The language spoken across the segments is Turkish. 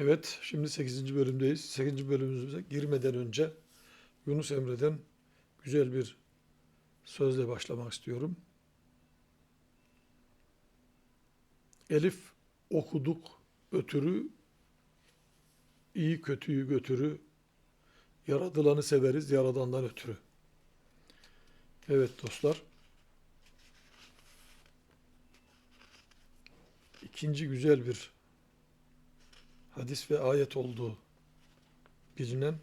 Evet, şimdi 8. bölümdeyiz. 8. bölümümüze girmeden önce Yunus Emre'den güzel bir sözle başlamak istiyorum. Elif okuduk ötürü, iyi kötüyü götürü, yaradılanı severiz yaradandan ötürü. Evet dostlar. İkinci güzel bir hadis ve ayet olduğu bilinen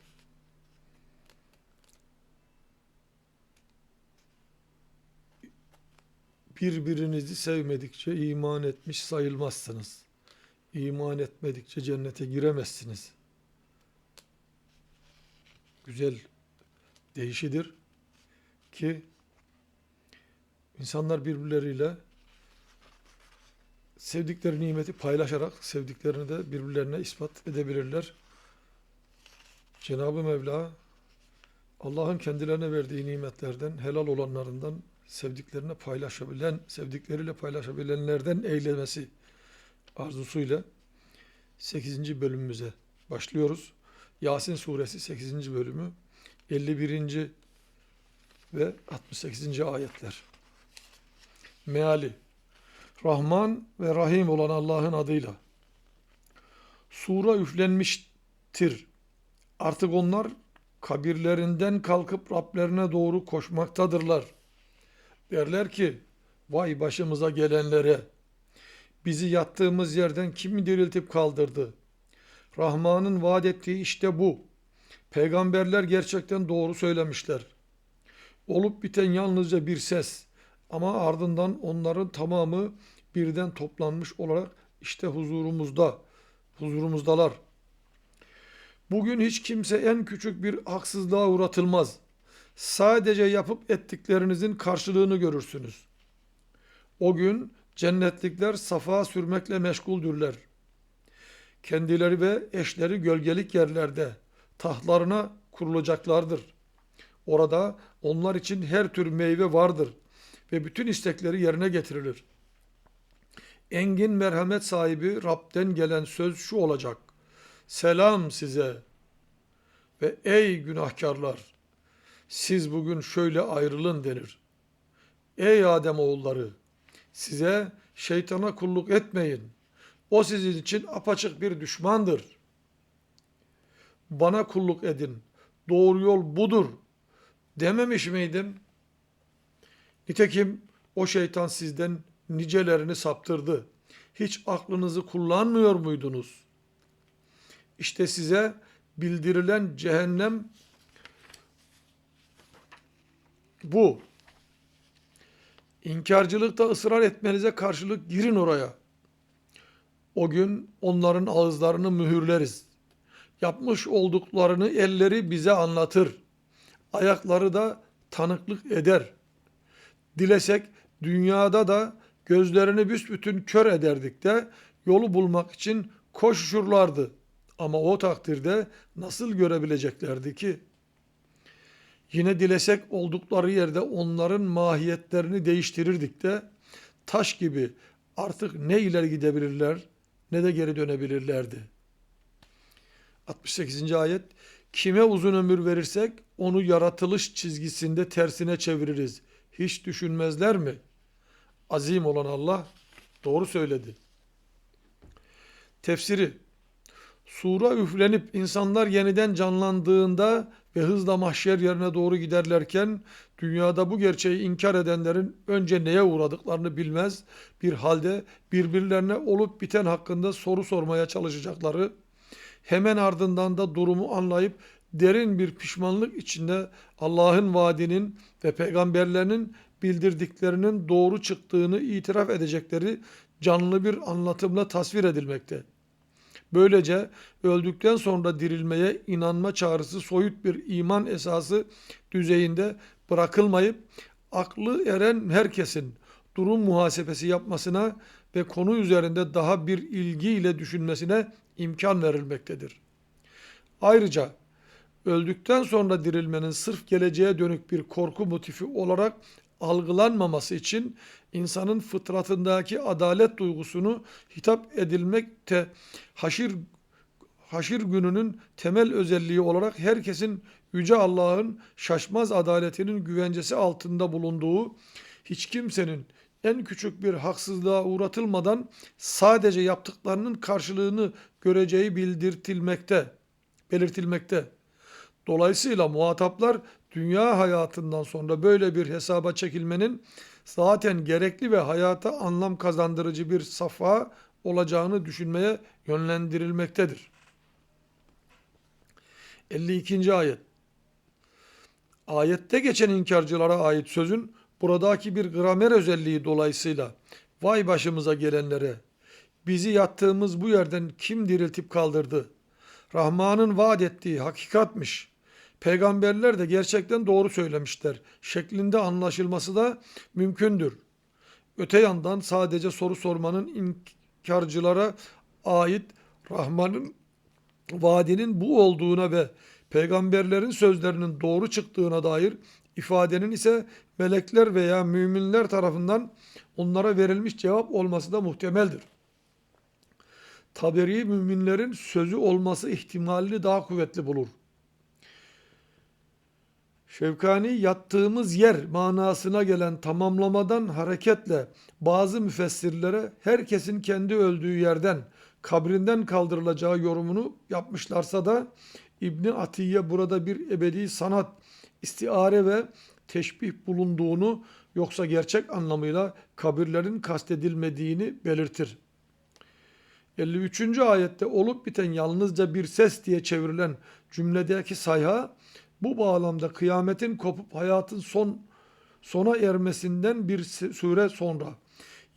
birbirinizi sevmedikçe iman etmiş sayılmazsınız. İman etmedikçe cennete giremezsiniz. Güzel deyişidir ki insanlar birbirleriyle sevdikleri nimeti paylaşarak sevdiklerini de birbirlerine ispat edebilirler. Cenab-ı Mevla Allah'ın kendilerine verdiği nimetlerden, helal olanlarından sevdiklerine paylaşabilen, sevdikleriyle paylaşabilenlerden eylemesi arzusuyla 8. bölümümüze başlıyoruz. Yasin suresi 8. bölümü 51. ve 68. ayetler. Meali Rahman ve Rahim olan Allah'ın adıyla. Sura üflenmiştir. Artık onlar kabirlerinden kalkıp Rablerine doğru koşmaktadırlar. Derler ki, vay başımıza gelenlere, bizi yattığımız yerden kim mi diriltip kaldırdı? Rahman'ın vaat ettiği işte bu. Peygamberler gerçekten doğru söylemişler. Olup biten yalnızca bir ses ama ardından onların tamamı birden toplanmış olarak işte huzurumuzda, huzurumuzdalar. Bugün hiç kimse en küçük bir haksızlığa uğratılmaz. Sadece yapıp ettiklerinizin karşılığını görürsünüz. O gün cennetlikler safa sürmekle meşguldürler. Kendileri ve eşleri gölgelik yerlerde tahtlarına kurulacaklardır. Orada onlar için her tür meyve vardır ve bütün istekleri yerine getirilir. Engin merhamet sahibi Rab'den gelen söz şu olacak. Selam size ve ey günahkarlar siz bugün şöyle ayrılın denir. Ey Adem oğulları size şeytana kulluk etmeyin. O sizin için apaçık bir düşmandır. Bana kulluk edin. Doğru yol budur. Dememiş miydim? Nitekim o şeytan sizden nicelerini saptırdı. Hiç aklınızı kullanmıyor muydunuz? İşte size bildirilen cehennem bu. İnkarcılıkta ısrar etmenize karşılık girin oraya. O gün onların ağızlarını mühürleriz. Yapmış olduklarını elleri bize anlatır. Ayakları da tanıklık eder. Dilesek dünyada da gözlerini büsbütün kör ederdik de yolu bulmak için koşuşurlardı. Ama o takdirde nasıl görebileceklerdi ki? Yine dilesek oldukları yerde onların mahiyetlerini değiştirirdik de taş gibi artık ne ileri gidebilirler ne de geri dönebilirlerdi. 68. ayet Kime uzun ömür verirsek onu yaratılış çizgisinde tersine çeviririz. Hiç düşünmezler mi? Azim olan Allah doğru söyledi. Tefsiri Sura üflenip insanlar yeniden canlandığında ve hızla mahşer yerine doğru giderlerken dünyada bu gerçeği inkar edenlerin önce neye uğradıklarını bilmez bir halde birbirlerine olup biten hakkında soru sormaya çalışacakları hemen ardından da durumu anlayıp derin bir pişmanlık içinde Allah'ın vaadinin ve peygamberlerinin bildirdiklerinin doğru çıktığını itiraf edecekleri canlı bir anlatımla tasvir edilmekte. Böylece öldükten sonra dirilmeye inanma çağrısı soyut bir iman esası düzeyinde bırakılmayıp aklı eren herkesin durum muhasebesi yapmasına ve konu üzerinde daha bir ilgiyle düşünmesine imkan verilmektedir. Ayrıca öldükten sonra dirilmenin sırf geleceğe dönük bir korku motifi olarak algılanmaması için insanın fıtratındaki adalet duygusunu hitap edilmekte haşir haşir gününün temel özelliği olarak herkesin Yüce Allah'ın şaşmaz adaletinin güvencesi altında bulunduğu, hiç kimsenin en küçük bir haksızlığa uğratılmadan sadece yaptıklarının karşılığını göreceği bildirtilmekte, belirtilmekte. Dolayısıyla muhataplar dünya hayatından sonra böyle bir hesaba çekilmenin zaten gerekli ve hayata anlam kazandırıcı bir safa olacağını düşünmeye yönlendirilmektedir. 52. ayet Ayette geçen inkarcılara ait sözün buradaki bir gramer özelliği dolayısıyla vay başımıza gelenlere bizi yattığımız bu yerden kim diriltip kaldırdı? Rahman'ın vaat ettiği hakikatmiş. Peygamberler de gerçekten doğru söylemişler şeklinde anlaşılması da mümkündür. Öte yandan sadece soru sormanın inkarcılara ait Rahman'ın vaadinin bu olduğuna ve peygamberlerin sözlerinin doğru çıktığına dair ifadenin ise melekler veya müminler tarafından onlara verilmiş cevap olması da muhtemeldir. Taberi müminlerin sözü olması ihtimalini daha kuvvetli bulur. Şevkani yattığımız yer manasına gelen tamamlamadan hareketle bazı müfessirlere herkesin kendi öldüğü yerden kabrinden kaldırılacağı yorumunu yapmışlarsa da İbni Atiye burada bir ebedi sanat, istiare ve teşbih bulunduğunu yoksa gerçek anlamıyla kabirlerin kastedilmediğini belirtir. 53. ayette olup biten yalnızca bir ses diye çevrilen cümledeki sayha bu bağlamda kıyametin kopup hayatın son sona ermesinden bir süre sonra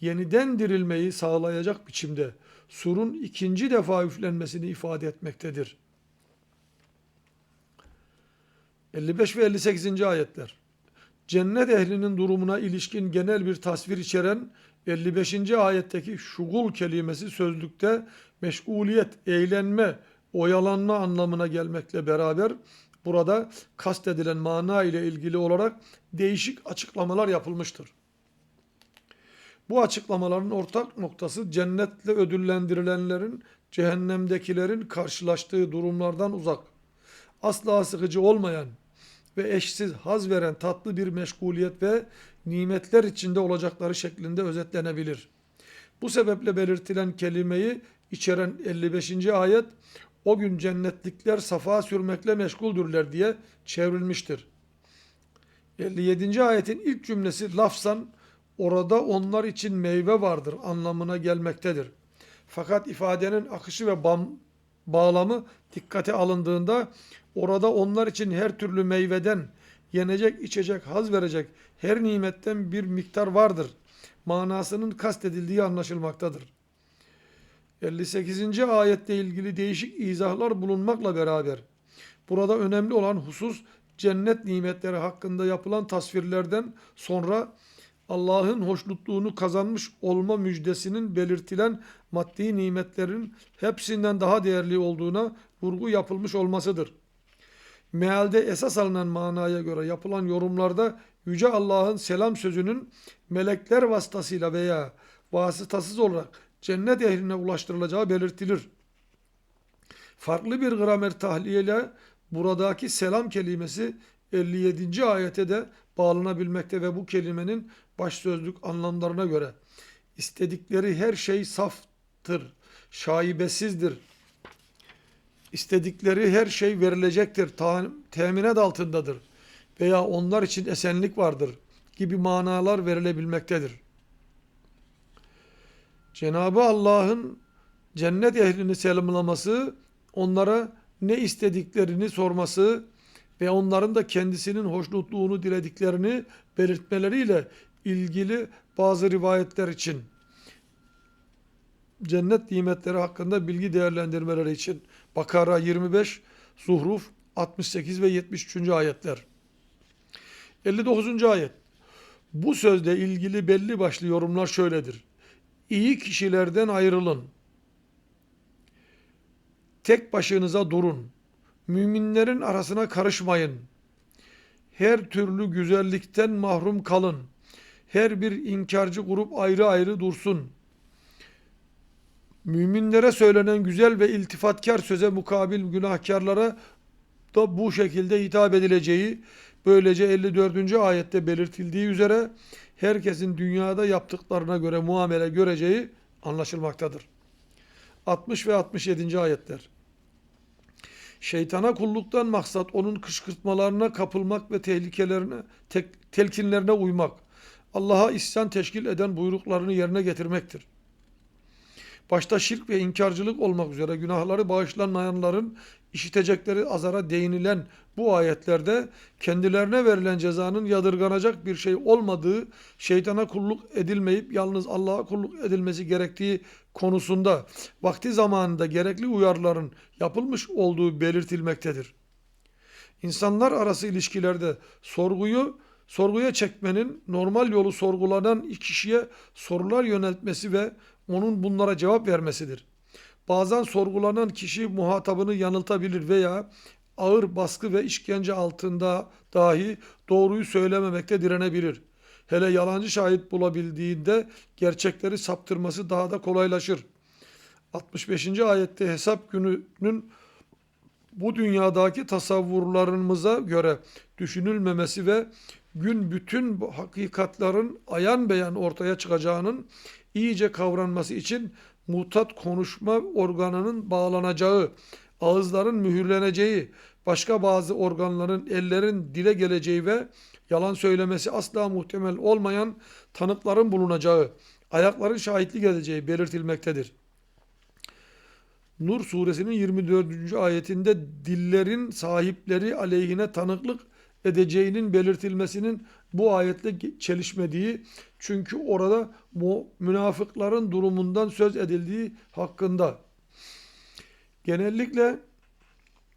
yeniden dirilmeyi sağlayacak biçimde surun ikinci defa üflenmesini ifade etmektedir. 55 ve 58. ayetler. Cennet ehlinin durumuna ilişkin genel bir tasvir içeren 55. ayetteki şugul kelimesi sözlükte meşguliyet, eğlenme, oyalanma anlamına gelmekle beraber burada kastedilen mana ile ilgili olarak değişik açıklamalar yapılmıştır. Bu açıklamaların ortak noktası cennetle ödüllendirilenlerin cehennemdekilerin karşılaştığı durumlardan uzak, asla sıkıcı olmayan ve eşsiz haz veren tatlı bir meşguliyet ve nimetler içinde olacakları şeklinde özetlenebilir. Bu sebeple belirtilen kelimeyi içeren 55. ayet o gün cennetlikler safa sürmekle meşguldürler diye çevrilmiştir. 57. ayetin ilk cümlesi lafsan orada onlar için meyve vardır anlamına gelmektedir. Fakat ifadenin akışı ve bam, bağlamı dikkate alındığında orada onlar için her türlü meyveden yenecek, içecek, haz verecek her nimetten bir miktar vardır. Manasının kastedildiği anlaşılmaktadır. 58. ayette ilgili değişik izahlar bulunmakla beraber burada önemli olan husus cennet nimetleri hakkında yapılan tasvirlerden sonra Allah'ın hoşnutluğunu kazanmış olma müjdesinin belirtilen maddi nimetlerin hepsinden daha değerli olduğuna vurgu yapılmış olmasıdır. Mealde esas alınan manaya göre yapılan yorumlarda Yüce Allah'ın selam sözünün melekler vasıtasıyla veya vasıtasız olarak cennet ehline ulaştırılacağı belirtilir. Farklı bir gramer tahliyeyle buradaki selam kelimesi 57. ayete de bağlanabilmekte ve bu kelimenin baş sözlük anlamlarına göre istedikleri her şey saftır, şaibesizdir. İstedikleri her şey verilecektir, teminat altındadır veya onlar için esenlik vardır gibi manalar verilebilmektedir. Cenabı Allah'ın cennet ehlini selamlaması, onlara ne istediklerini sorması ve onların da kendisinin hoşnutluğunu dilediklerini belirtmeleriyle ilgili bazı rivayetler için cennet nimetleri hakkında bilgi değerlendirmeleri için Bakara 25, Zuhruf 68 ve 73. ayetler. 59. ayet. Bu sözle ilgili belli başlı yorumlar şöyledir. İyi kişilerden ayrılın. Tek başınıza durun. Müminlerin arasına karışmayın. Her türlü güzellikten mahrum kalın. Her bir inkarcı grup ayrı ayrı dursun. Müminlere söylenen güzel ve iltifatkar söze mukabil günahkarlara da bu şekilde hitap edileceği böylece 54. ayette belirtildiği üzere herkesin dünyada yaptıklarına göre muamele göreceği anlaşılmaktadır. 60 ve 67. ayetler. Şeytana kulluktan maksat onun kışkırtmalarına kapılmak ve tehlikelerine, tek- telkinlerine uymak. Allah'a isyan teşkil eden buyruklarını yerine getirmektir. Başta şirk ve inkarcılık olmak üzere günahları bağışlanmayanların işitecekleri azara değinilen bu ayetlerde kendilerine verilen cezanın yadırganacak bir şey olmadığı, şeytana kulluk edilmeyip yalnız Allah'a kulluk edilmesi gerektiği konusunda vakti zamanında gerekli uyarıların yapılmış olduğu belirtilmektedir. İnsanlar arası ilişkilerde sorguyu sorguya çekmenin normal yolu sorgulanan kişiye sorular yöneltmesi ve onun bunlara cevap vermesidir. Bazen sorgulanan kişi muhatabını yanıltabilir veya ağır baskı ve işkence altında dahi doğruyu söylememekte direnebilir. Hele yalancı şahit bulabildiğinde gerçekleri saptırması daha da kolaylaşır. 65. ayette hesap gününün bu dünyadaki tasavvurlarımıza göre düşünülmemesi ve gün bütün bu hakikatların ayan beyan ortaya çıkacağının iyice kavranması için mutat konuşma organının bağlanacağı, ağızların mühürleneceği, başka bazı organların, ellerin dile geleceği ve yalan söylemesi asla muhtemel olmayan tanıkların bulunacağı, ayakların şahitlik edeceği belirtilmektedir. Nur suresinin 24. ayetinde dillerin sahipleri aleyhine tanıklık edeceğinin belirtilmesinin bu ayetle çelişmediği çünkü orada münafıkların durumundan söz edildiği hakkında. Genellikle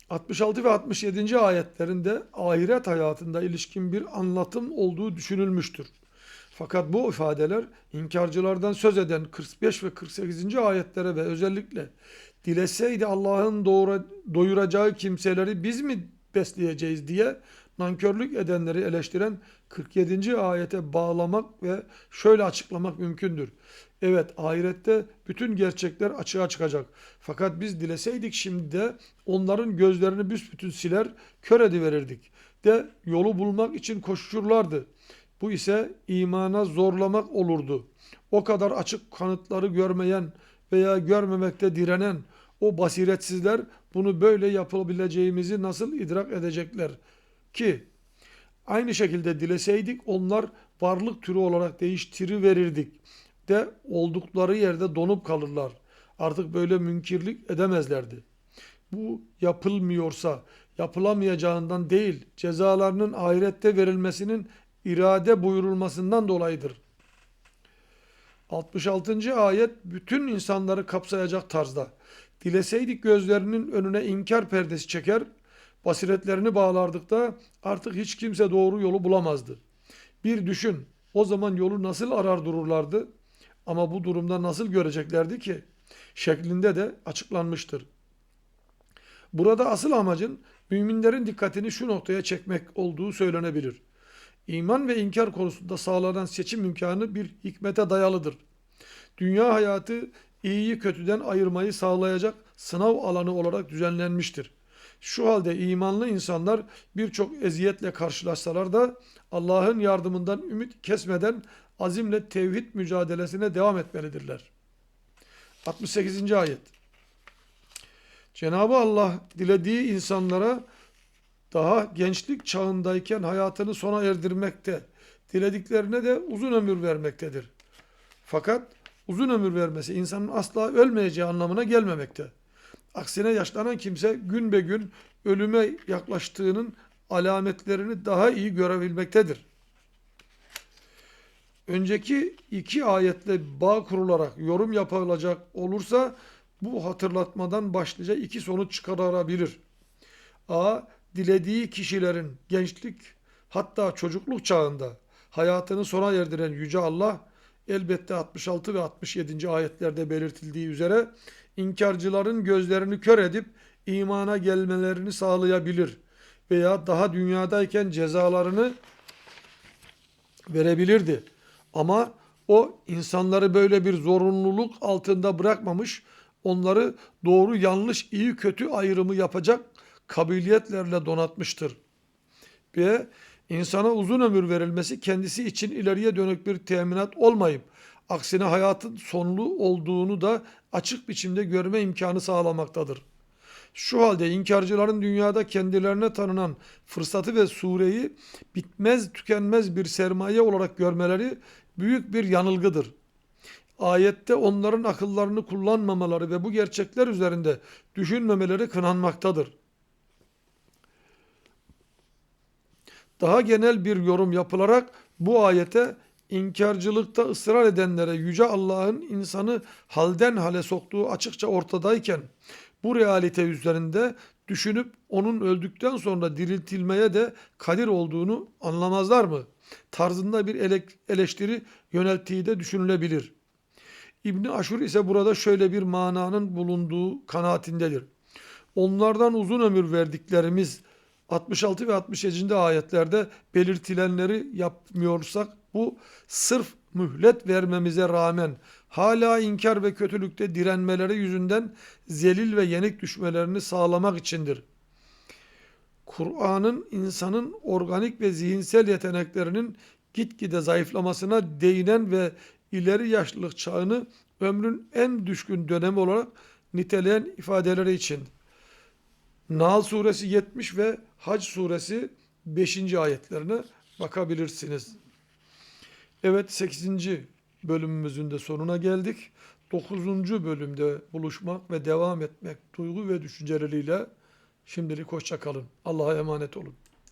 66 ve 67. ayetlerinde ahiret hayatında ilişkin bir anlatım olduğu düşünülmüştür. Fakat bu ifadeler inkarcılardan söz eden 45 ve 48. ayetlere ve özellikle dileseydi Allah'ın doyuracağı kimseleri biz mi besleyeceğiz diye nankörlük edenleri eleştiren 47. ayete bağlamak ve şöyle açıklamak mümkündür. Evet ahirette bütün gerçekler açığa çıkacak. Fakat biz dileseydik şimdi de onların gözlerini büsbütün siler, kör ediverirdik. De yolu bulmak için koşuşurlardı. Bu ise imana zorlamak olurdu. O kadar açık kanıtları görmeyen veya görmemekte direnen o basiretsizler bunu böyle yapılabileceğimizi nasıl idrak edecekler ki aynı şekilde dileseydik onlar varlık türü olarak değiştiriverirdik de oldukları yerde donup kalırlar. Artık böyle münkirlik edemezlerdi. Bu yapılmıyorsa yapılamayacağından değil cezalarının ahirette verilmesinin irade buyurulmasından dolayıdır. 66. ayet bütün insanları kapsayacak tarzda. Dileseydik gözlerinin önüne inkar perdesi çeker, basiretlerini bağlardık da artık hiç kimse doğru yolu bulamazdı. Bir düşün, o zaman yolu nasıl arar dururlardı? Ama bu durumda nasıl göreceklerdi ki? Şeklinde de açıklanmıştır. Burada asıl amacın müminlerin dikkatini şu noktaya çekmek olduğu söylenebilir. İman ve inkar konusunda sağlanan seçim imkanı bir hikmete dayalıdır. Dünya hayatı iyiyi kötüden ayırmayı sağlayacak sınav alanı olarak düzenlenmiştir. Şu halde imanlı insanlar birçok eziyetle karşılaşsalar da Allah'ın yardımından ümit kesmeden azimle tevhid mücadelesine devam etmelidirler. 68. ayet Cenab-ı Allah dilediği insanlara daha gençlik çağındayken hayatını sona erdirmekte, dilediklerine de uzun ömür vermektedir. Fakat uzun ömür vermesi insanın asla ölmeyeceği anlamına gelmemekte. Aksine yaşlanan kimse gün be gün ölüme yaklaştığının alametlerini daha iyi görebilmektedir. Önceki iki ayetle bağ kurularak yorum yapılacak olursa bu hatırlatmadan başlıca iki sonuç çıkarabilir. A. Dilediği kişilerin gençlik hatta çocukluk çağında hayatını sona erdiren Yüce Allah elbette 66 ve 67. ayetlerde belirtildiği üzere inkarcıların gözlerini kör edip imana gelmelerini sağlayabilir veya daha dünyadayken cezalarını verebilirdi. Ama o insanları böyle bir zorunluluk altında bırakmamış, onları doğru yanlış iyi kötü ayrımı yapacak kabiliyetlerle donatmıştır. B. İnsana uzun ömür verilmesi kendisi için ileriye dönük bir teminat olmayıp aksine hayatın sonlu olduğunu da açık biçimde görme imkanı sağlamaktadır. Şu halde inkarcıların dünyada kendilerine tanınan fırsatı ve sureyi bitmez tükenmez bir sermaye olarak görmeleri büyük bir yanılgıdır. Ayette onların akıllarını kullanmamaları ve bu gerçekler üzerinde düşünmemeleri kınanmaktadır. Daha genel bir yorum yapılarak bu ayete inkarcılıkta ısrar edenlere Yüce Allah'ın insanı halden hale soktuğu açıkça ortadayken bu realite üzerinde düşünüp onun öldükten sonra diriltilmeye de kadir olduğunu anlamazlar mı? Tarzında bir ele- eleştiri yönelttiği de düşünülebilir. İbni Aşur ise burada şöyle bir mananın bulunduğu kanaatindedir. Onlardan uzun ömür verdiklerimiz 66 ve 67. ayetlerde belirtilenleri yapmıyorsak bu sırf mühlet vermemize rağmen hala inkar ve kötülükte direnmeleri yüzünden zelil ve yenik düşmelerini sağlamak içindir. Kur'an'ın insanın organik ve zihinsel yeteneklerinin gitgide zayıflamasına değinen ve ileri yaşlılık çağını ömrün en düşkün dönemi olarak niteleyen ifadeleri için. Nahl suresi 70 ve Hac suresi 5. ayetlerine bakabilirsiniz. Evet 8. bölümümüzün de sonuna geldik. 9. bölümde buluşmak ve devam etmek duygu ve düşünceleriyle şimdilik hoşça kalın. Allah'a emanet olun.